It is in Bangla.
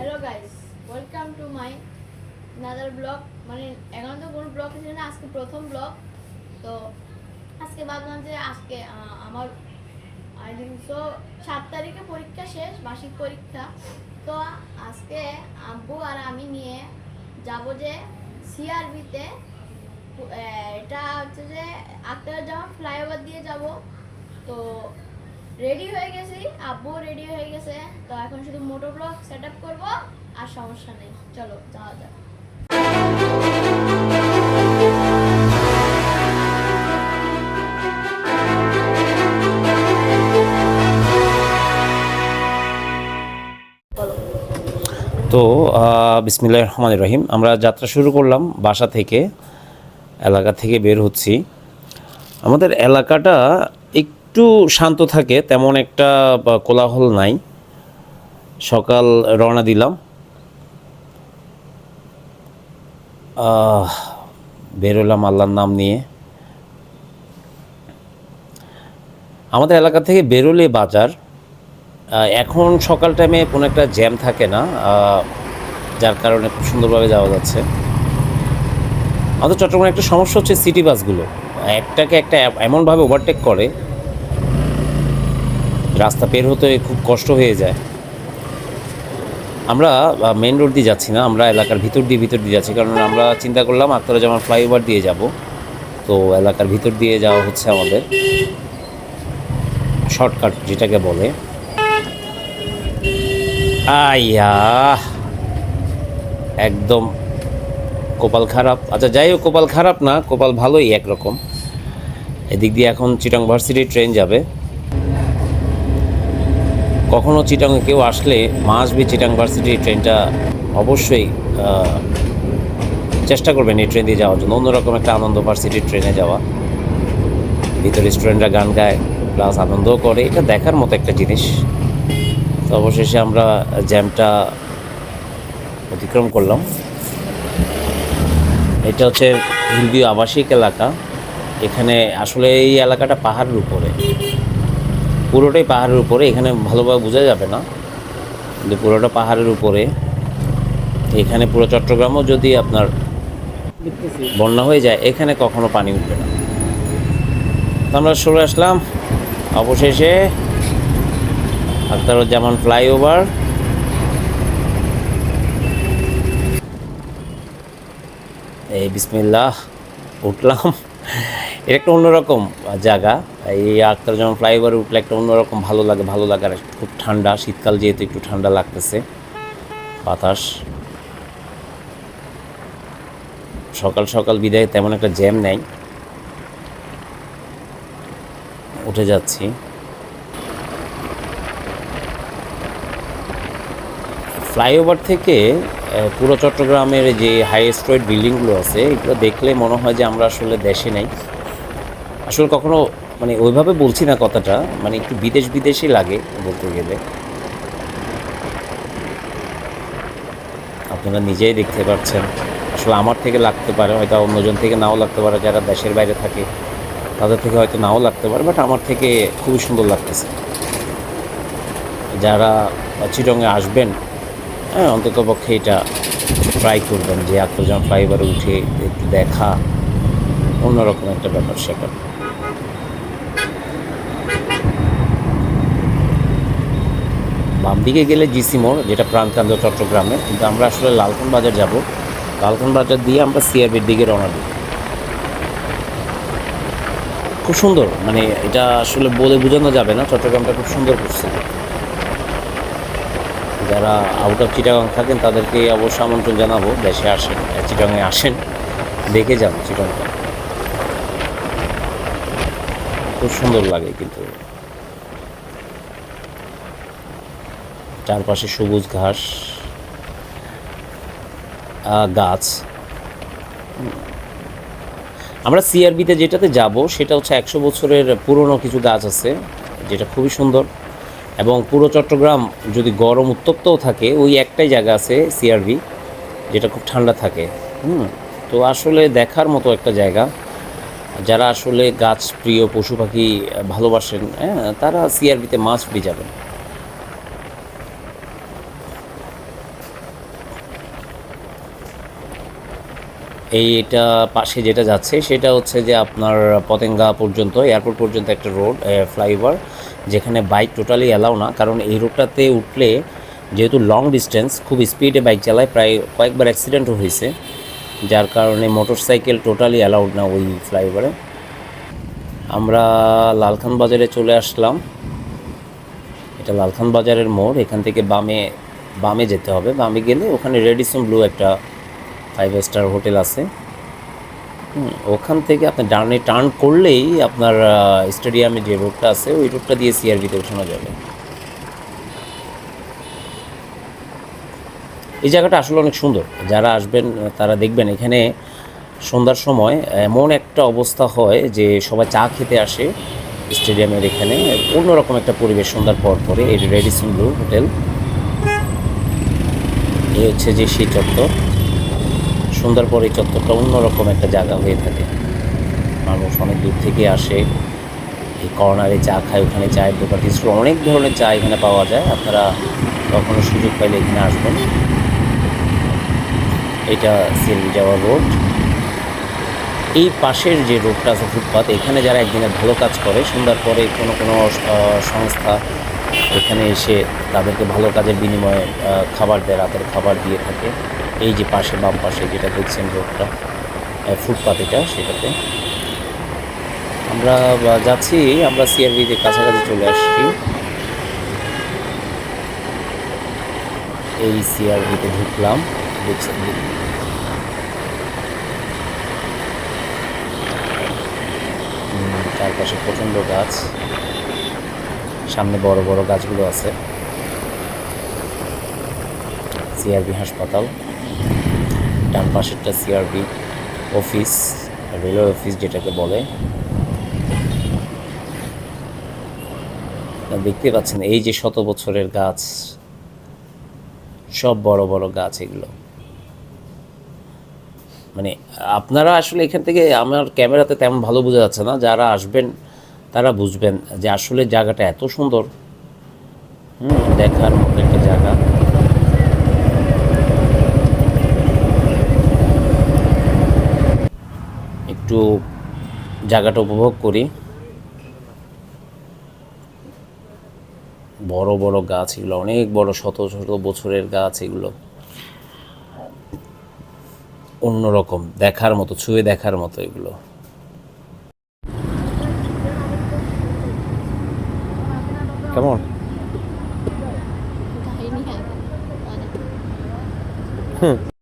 Hello guys welcome to my another blog মানে এখন তো কোনো ব্লগ ছিল না, আজকে প্রথম ব্লগ তো আজকে ভাবলাম যে আজকে আমার আই সো সাত তারিখে পরীক্ষা শেষ, বার্ষিক পরীক্ষা। তো আজকে আব্বু আর আমি নিয়ে যাব যে সিআরবিতে এটা হচ্ছে যে আক্তারুজ্জামান ফ্লাইওভার দিয়ে যাব। তো রেডি হয়ে গেছি আব্বু রেডি হয়ে গেছে। তো এখন শুধু মোটর ব্লক সেট আপ করব, আর সমস্যা নেই। চলো, যাওয়া যাক। তো বিসমিল্লাহ রহমান রহিম। আমরা যাত্রা শুরু করলাম বাসা থেকে, এলাকা থেকে বের হচ্ছি। আমাদের এলাকাটা একটু শান্ত থাকে, তেমন একটা কোলাহল নাই। সকাল রওনা দিলাম। বেরোলাম আল্লাহর নাম নিয়ে। আমাদের এলাকা থেকে বেরোলে বাজার। এখন সকাল টাইমে কোনো একটা জ্যাম থাকে না যার কারণে খুব সুন্দরভাবে যাওয়া যাচ্ছে। আমাদের চট্টগ্রামে একটা সমস্যা হচ্ছে সিটি বাসগুলো একটাকে একটা এমনভাবে ওভারটেক করে রাস্তা পের হতে খুব কষ্ট হয়ে যায়। আমরা মেন রোড দিয়ে যাচ্ছি না, আমরা এলাকার ভিতর দিয়ে ভিতর দিয়ে যাচ্ছি, কারণ আমরা চিন্তা করলাম আক্তারুজ্জামান ফ্লাইওভার দিয়ে যাব। তো এলাকার ভিতর দিয়ে যাওয়া হচ্ছে আমাদের। শর্টকাট যেটাকে বলে। আইয়া একদম কপাল খারাপ। আচ্ছা যাই হোক, কপাল খারাপ না, কপাল ভালোই একরকম। এদিক দিয়ে এখন চিটাং ভার্সিটির ট্রেন যাবে। কখনো চিটাং কেউ আসলে মাস বি চিটাং ভার্সিটির ট্রেনটা অবশ্যই চেষ্টা করবেন এই ট্রেন দিয়ে যাওয়ার জন্য। অন্যরকম একটা আনন্দ ভার্সিটির ট্রেনে যাওয়া। ভিতরে স্টুডেন্টরা গান গায়, প্লাস আনন্দও করে। এটা দেখার মতো একটা জিনিস। তো অবশেষে আমরা জ্যামটা অতিক্রম করলাম। এটা হচ্ছে হিলভিউ আবাসিক এলাকা। এখানে আসলে এই এলাকাটা পাহাড়ের উপরে। পুরোটাই পাহাড়ের উপরে, এখানে ভালোভাবে বোঝা যাবে না। কিন্তু পুরোটা পাহাড়ের উপরে, এখানে পুরো চট্টগ্রামও যদি আপনার বন্যা হয়ে যায়, এখানে কখনো পানি উঠবে না। আমরা সরে আসলাম, অবশেষে আখতারুজ্জামান ফ্লাইওভার। এই, বিসমিল্লাহ, উঠলাম। এটা একটা অন্যরকম জায়গা। এই আখতারুজ্জামান ফ্লাইওভারে উঠলে একটা অন্যরকম ভালো লাগে, ভালো লাগার খুব ঠান্ডা। শীতকাল যেহেতু একটু ঠান্ডা লাগতেছে। বাতাস। সকাল সকাল বিদায় তেমন একটা জ্যাম নেই। উঠে যাচ্ছি। ফ্লাইওভার থেকে পুরো চট্টগ্রামের যে হাই স্ট্রয়েড বিল্ডিংগুলো আছে, এগুলো দেখলে মনে হয় যে আমরা আসলে দেশে নেই। আসলে কখনো মানে ওইভাবে বলছি না কথাটা মানে একটু বিদেশ বিদেশি লাগে বলতে গেলে। আপনারা নিজেই দেখতে পাচ্ছেন। আসলে আমার থেকে লাগতে পারে, হয়তো অন্যজন থেকে নাও লাগতে পারে, যারা দেশের বাইরে থাকে, তাদের থেকে হয়তো নাও লাগতে পারে বাট আমার থেকে খুবই সুন্দর লাগতেছে। যারা চিটংয়ে আসবেন হ্যাঁ অন্তত পক্ষে এটা ট্রাই করবেন যে আত্মজন ফ্লাইওভারে উঠে একটু দেখা, অন্যরকম একটা ব্যাপার স্যাপার বাম দিকে গেলে জিসি মোড়, যেটা প্রাণকান্দ চট্টগ্রামে। কিন্তু আমরা আসলে লালখান বাজার যাব। লালখান বাজার দিয়ে আমরা সিআরবির দিকে রওনা দিই। খুব সুন্দর। মানে এটা আসলে বলে বোঝানো যাবে না, চট্টগ্রামটা খুব সুন্দর করছে। যারা আউট অফ চিটাগাং থাকেন, তাদেরকে অবশ্য আমন্ত্রণ জানাব, দেশে আসেন চিটাগাংয়ে আসেন, দেখে যান চিটাগাংটা খুব সুন্দর লাগে কিন্তু। চারপাশে সবুজ ঘাস গাছ। আমরা সিআরবিতে যেটাতে যাব, সেটা হচ্ছে একশো বছরের পুরনো কিছু গাছ আছে, যেটা খুবই সুন্দর। এবং পুরো চট্টগ্রাম যদি গরম উত্তপ্তও থাকে, ওই একটাই জায়গা আছে সিআরবি যেটা খুব ঠান্ডা থাকে। হুম, তো আসলে দেখার মতো একটা জায়গা। যারা আসলে গাছ প্রিয়, পশু পাখি ভালোবাসেন হ্যাঁ তারা সিআরবিতে মাছ বি যাবেন। এইটা পাশে যেটা যাচ্ছে, সেটা হচ্ছে যে আপনার পতেঙ্গা পর্যন্ত এয়ারপোর্ট পর্যন্ত একটা রোড ফ্লাইওভার যেখানে বাইক টোটালি অ্যালাউ না। কারণ এই রোডটাতে উঠলে যেহেতু লং ডিস্টেন্স খুব স্পিডে বাইক চালায়, প্রায় কয়েকবার অ্যাক্সিডেন্টও হয়েছে। যার কারণে মোটর সাইকেল টোটালি অ্যালাউড না ওই ফ্লাইওভারে আমরা লালখান বাজারে চলে আসলাম। এটা লালখান বাজারের মোড়, এখান থেকে বামে বামে যেতে হবে। বামে গেলে ওখানে রেডিসন ব্লু একটা ফাইভ স্টার হোটেল আছে। ওখান থেকে আপনি ডানে টার্ন করলেই আপনার স্টেডিয়ামে যে রোডটা আছে, ওই রোডটা দিয়ে সিআরবিতে ওঠানো যাবে। এই জায়গাটা আসলে অনেক সুন্দর। যারা আসবেন, তারা দেখবেন এখানে সন্ধ্যার সময় এমন একটা অবস্থা হয় যে সবাই চা খেতে আসে স্টেডিয়ামের এখানে। অন্যরকম একটা পরিবেশ সন্ধ্যার পর পরে, এই রেডিসন ব্লু হোটেল। এই হচ্ছে যে সেই চত্বর। সন্ধ্যার পর চত্বরটা অন্যরকম একটা জায়গা হয়ে থাকে। মানুষ অনেক দূর থেকে আসে, এই কর্নারে চা খায়, ওখানে চায়ের দোকান কিছু অনেক ধরনের চা এখানে পাওয়া যায়। আপনারা কখনো সুযোগ পাইলে এখানে আসবেন। এটা সিএলবি যাওয়ার রোড। এই পাশের যে রোডটা আছে ফুটপাথ এখানে যারা একদিনে ভালো কাজ করে, সন্ধ্যার পরে কোনো কোনো সংস্থা এখানে এসে তাদেরকে ভালো কাজের বিনিময়ে খাবার দেয়, রাতের খাবার দিয়ে থাকে। এই যে পাশে বাম পাশে যেটা দেখছেন রোডটা আহ, ফুটপাত এটা সেটাতে। আমরা যাচ্ছি আমরা সিআরবিতে কাছাকাছি চলে আসছি। এই সিআরবিতে ঢুকলাম দেখছেন চারপাশে প্রচণ্ড গাছ। সামনে বড় বড় গাছগুলো আছে। সিআরবি হাসপাতাল। ডান পাশেরটা সিআরবি অফিস রেলওয়ে অফিস যেটাকে বলে। দেখতে পাচ্ছেন, এই যে শত বছরের গাছ, সব বড় বড় গাছ এগুলো। মানে আপনারা আসলে এখান থেকে, আমার ক্যামেরাতে তেমন ভালো বোঝা যাচ্ছে না, যারা আসবেন, তারা বুঝবেন যে আসলে জায়গাটা এত সুন্দর। হুম, দেখার মতো একটা জায়গা। একটু জায়গাটা উপভোগ করি। বড় বড় গাছ এগুলো অনেক বড় শত শত বছরের গাছ এগুলো। অন্যরকম দেখার মতো ছুঁয়ে দেখার মতো এগুলো। কেমন? অনেক